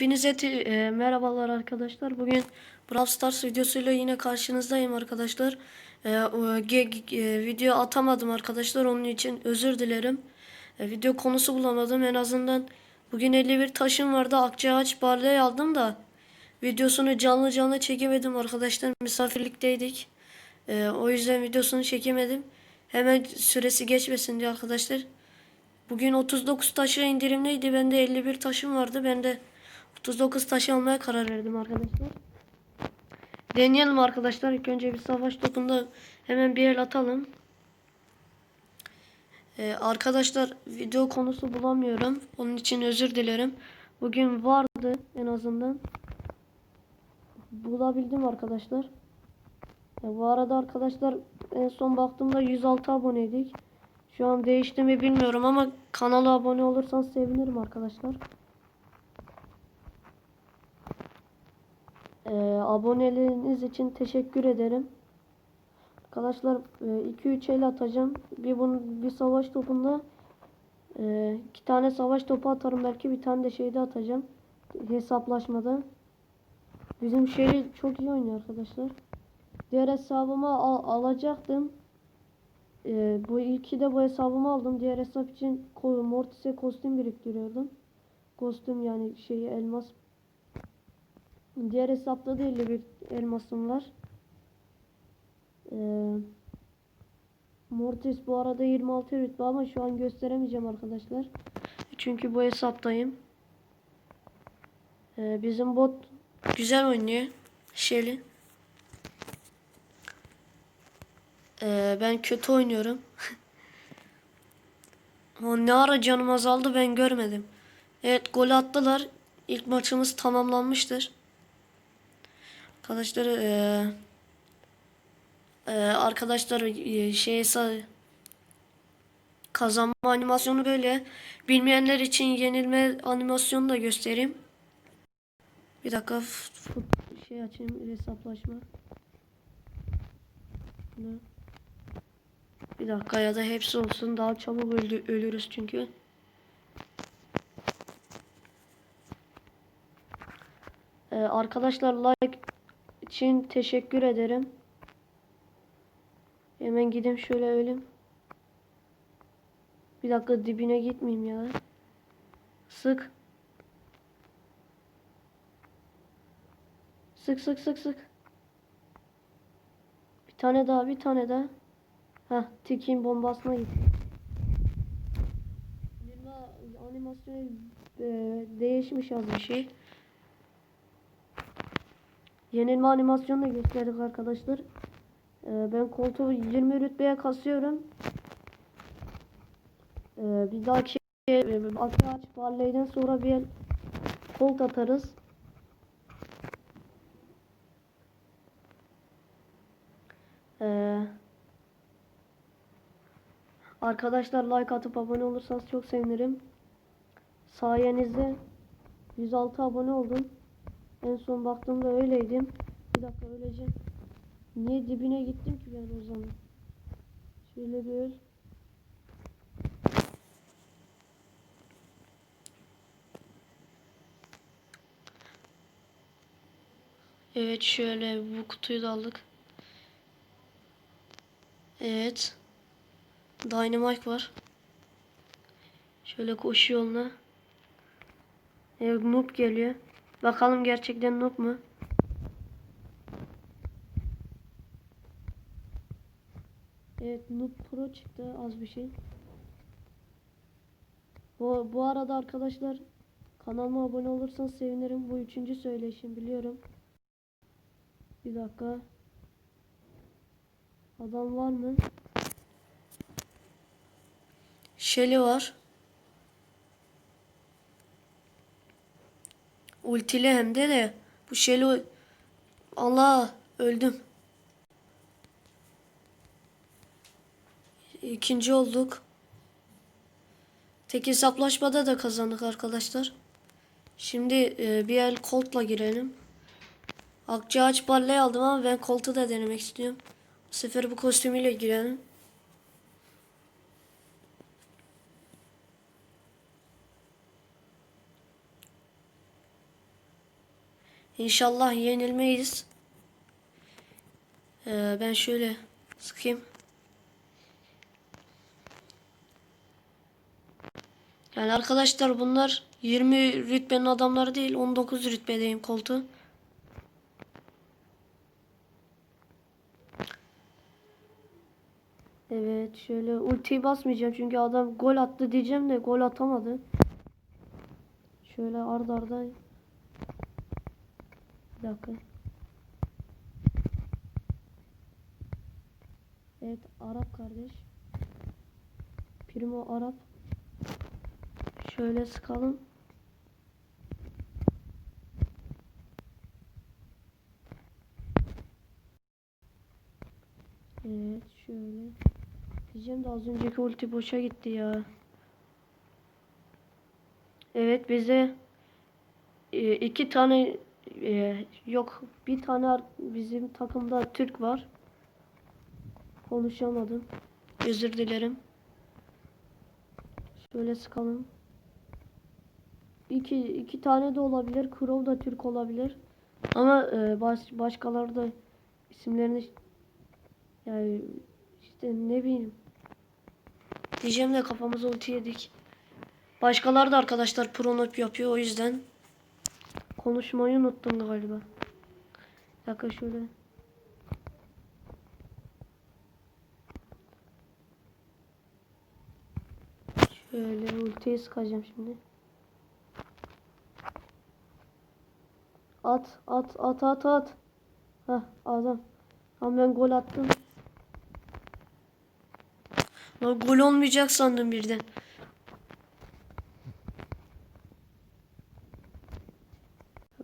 Hepinize e, merhabalar arkadaşlar. Bugün Brawl Stars videosuyla yine karşınızdayım arkadaşlar. E, e, video atamadım arkadaşlar. Onun için özür dilerim. E, video konusu bulamadım. En azından bugün 51 taşım vardı. Akçaağaç barley aldım da videosunu canlı canlı çekemedim arkadaşlar. Misafirlikteydik. E, o yüzden videosunu çekemedim. Hemen süresi geçmesin diye arkadaşlar. Bugün 39 taşı indirimliydi. Bende 51 taşım vardı. Ben de 39 taşı almaya karar verdim arkadaşlar. Deneyelim arkadaşlar. İlk önce bir savaş topunda hemen bir el atalım. Ee, arkadaşlar video konusu bulamıyorum. Onun için özür dilerim. Bugün vardı en azından. Bulabildim arkadaşlar. Ya bu arada arkadaşlar en son baktığımda 106 aboneydik. Şu an değişti mi bilmiyorum ama kanala abone olursanız sevinirim arkadaşlar. Aboneliğiniz için teşekkür ederim. Arkadaşlar 2-3 el atacağım. Bir bunu bir savaş topunda e, iki tane savaş topu atarım belki bir tane de şeyde atacağım. Hesaplaşmada. Bizim şeyi çok iyi oynuyor arkadaşlar. Diğer hesabıma al- alacaktım. Ee, bu ilki de bu hesabımı aldım. Diğer hesap için Mortis'e kostüm biriktiriyordum. Kostüm yani şeyi elmas. Diğer hesapta da 51 elmasım var. Ee, Mortis bu arada 26 rütbe ama şu an gösteremeyeceğim arkadaşlar. Çünkü bu hesaptayım. Ee, bizim bot güzel oynuyor. Shelly. Ee, ben kötü oynuyorum. o ne ara canım azaldı ben görmedim. Evet gol attılar. İlk maçımız tamamlanmıştır. Arkadaşlar eee eee, arkadaşlar eee, şey kazanma animasyonu böyle. Bilmeyenler için yenilme animasyonu da göstereyim. Bir dakika şey açayım hesaplaşma. Bir dakika ya da hepsi olsun daha çabuk öldü, ölürüz çünkü. Ee, arkadaşlar like için teşekkür ederim. Hemen gideyim şöyle ölüm. Bir dakika dibine gitmeyeyim ya. Sık. Sık sık sık sık. Bir tane daha bir tane daha. Heh, Tikin bombasına gitti. Lila animasyonu e, değişmiş az bir şey. Yenilme animasyonu da gösterdik arkadaşlar. E, ben koltuğu 20 rütbeye kasıyorum. E, bir dahaki e, Akı aç Barley'den sonra bir el kolt atarız. Eee Arkadaşlar like atıp abone olursanız çok sevinirim. Sayenizde 106 abone oldum. En son baktığımda öyleydim. Bir dakika öleceğim. Niye dibine gittim ki ben o zaman? Şöyle bir. Evet şöyle bu kutuyu da aldık. Evet. Dynamite var. Şöyle koşu yoluna. Evet noob geliyor. Bakalım gerçekten noob mu? Evet noob pro çıktı az bir şey. Bu, bu arada arkadaşlar kanalıma abone olursanız sevinirim. Bu üçüncü söyleşim biliyorum. Bir dakika. Adam var mı? Shelly var. Ultili hem de de. Bu Shelly... Allah öldüm. İkinci olduk. Tek hesaplaşmada da kazandık arkadaşlar. Şimdi e, bir el Colt'la girelim. Akçaağaç Barley aldım ama ben Colt'u da denemek istiyorum. Bu sefer bu kostümüyle girelim. İnşallah yenilmeyiz. Ee, ben şöyle sıkayım. Yani arkadaşlar bunlar 20 rütbenin adamları değil 19 rütbedeyim koltuğu. Evet şöyle ultiyi basmayacağım çünkü adam gol attı diyeceğim de gol atamadı. Şöyle ard arda. Bir dakika. Evet Arap kardeş. Primo Arap. Şöyle sıkalım. Evet şöyle. Diyeceğim de az önceki ulti boşa gitti ya. Evet bize e, iki tane e, yok bir tane bizim takımda Türk var. Konuşamadım. Özür dilerim. Şöyle sıkalım. İki, iki tane de olabilir. Crow da Türk olabilir. Ama e, baş, başkaları da isimlerini yani işte ne bileyim. Diyeceğim de kafamıza ulti yedik. Başkaları da arkadaşlar pronop yapıyor o yüzden. Konuşmayı unuttum galiba. Dakika şöyle. Şöyle ultiyi sıkacağım şimdi. At at at at at. Hah adam. Ama ben gol attım. Lan gol olmayacak sandım birden.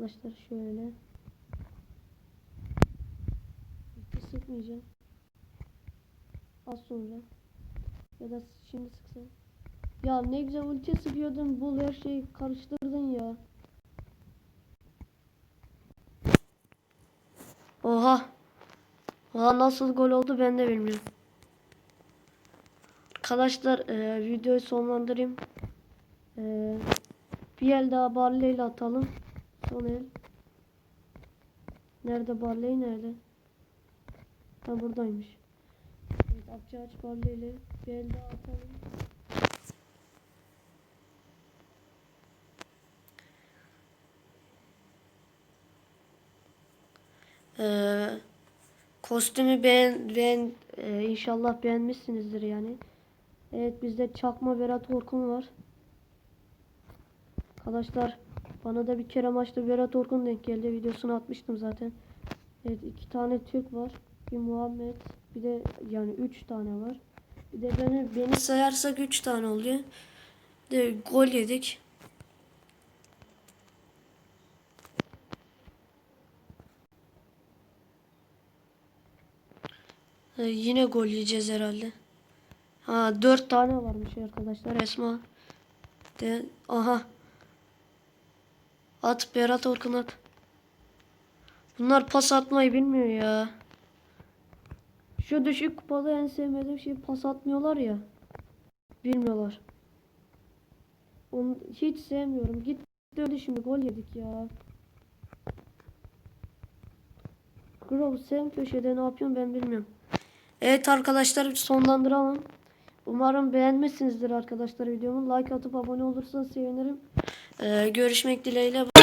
Arkadaşlar şöyle. Ulti sıkmayacağım. Az sonra. Ya da şimdi sıksam. Ya ne güzel ulti sıkıyordun. Bul her şeyi karıştırdın ya. Oha. Oha nasıl gol oldu ben de bilmiyorum. Arkadaşlar e, videoyu sonlandırayım. E, bir el daha Barley ile atalım. Son el. Nerede Barley nerede? Ha buradaymış. Evet Akça aç Barley ile bir daha atalım. Ee, kostümü beğen, beğen e, inşallah beğenmişsinizdir yani. Evet bizde çakma Berat Orkun var. Arkadaşlar bana da bir kere maçta Berat Orkun denk geldi. Videosunu atmıştım zaten. Evet iki tane Türk var. Bir Muhammed bir de yani üç tane var. Bir de beni, beni sayarsak üç tane oluyor. De gol yedik. Ee, yine gol yiyeceğiz herhalde. Ha dört tane varmış arkadaşlar Esma. De aha. At Berat Orkun at. Bunlar pas atmayı bilmiyor ya. Şu düşük kupada en sevmediğim şey pas atmıyorlar ya. Bilmiyorlar. Onu hiç sevmiyorum. Git öyle şimdi gol yedik ya. Grove sen köşede ne yapıyorsun ben bilmiyorum. Evet arkadaşlar sonlandıralım. Umarım beğenmişsinizdir arkadaşlar videomu. Like atıp abone olursanız sevinirim. Ee, görüşmek dileğiyle.